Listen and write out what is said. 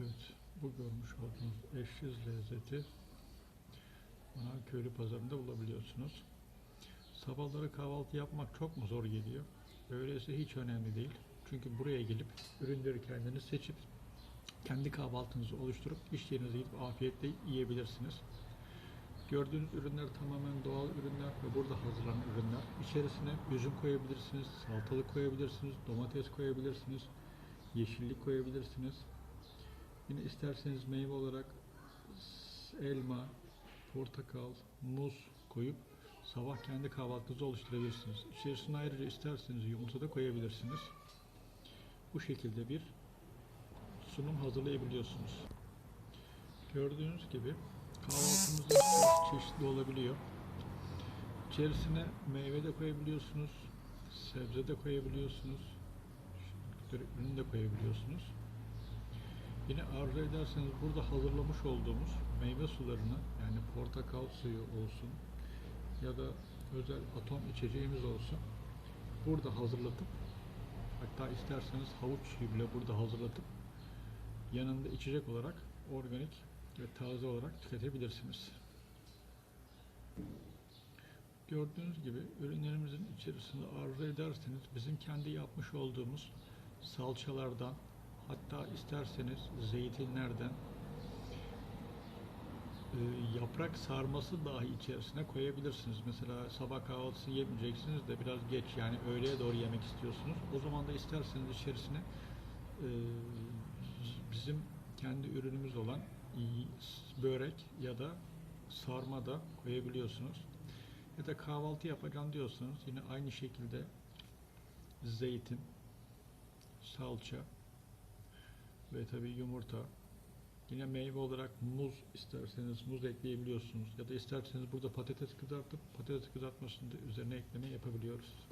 Evet, bu görmüş olduğunuz eşsiz lezzeti Manav Köylü Pazarı'nda bulabiliyorsunuz. Sabahları kahvaltı yapmak çok mu zor geliyor? Öyleyse hiç önemli değil. Çünkü buraya gelip ürünleri kendiniz seçip kendi kahvaltınızı oluşturup iş yerinize gidip afiyetle yiyebilirsiniz. Gördüğünüz ürünler tamamen doğal ürünler ve burada hazırlanan ürünler. İçerisine üzüm koyabilirsiniz, salatalık koyabilirsiniz, domates koyabilirsiniz, yeşillik koyabilirsiniz. Yine isterseniz meyve olarak elma, portakal, muz koyup sabah kendi kahvaltınızı oluşturabilirsiniz. İçerisine ayrıca isterseniz yumurta da koyabilirsiniz. Bu şekilde bir sunum hazırlayabiliyorsunuz. Gördüğünüz gibi kahvaltımız çok çeşitli olabiliyor. İçerisine meyve de koyabiliyorsunuz, sebze de koyabiliyorsunuz, ürün de koyabiliyorsunuz. Yine arzu ederseniz burada hazırlamış olduğumuz meyve sularını yani portakal suyu olsun ya da özel atom içeceğimiz olsun burada hazırlatıp hatta isterseniz havuç suyu bile burada hazırlatıp yanında içecek olarak organik ve taze olarak tüketebilirsiniz. Gördüğünüz gibi ürünlerimizin içerisinde arzu ederseniz bizim kendi yapmış olduğumuz salçalardan hatta isterseniz zeytinlerden e, yaprak sarması dahi içerisine koyabilirsiniz. Mesela sabah kahvaltısını yemeyeceksiniz de biraz geç yani öğleye doğru yemek istiyorsunuz. O zaman da isterseniz içerisine e, bizim kendi ürünümüz olan börek ya da sarma da koyabiliyorsunuz. Ya da kahvaltı yapacağım diyorsanız yine aynı şekilde zeytin, salça ve tabii yumurta. Yine meyve olarak muz isterseniz muz ekleyebiliyorsunuz. Ya da isterseniz burada patates kızartıp patates kızartmasını üzerine ekleme yapabiliyoruz.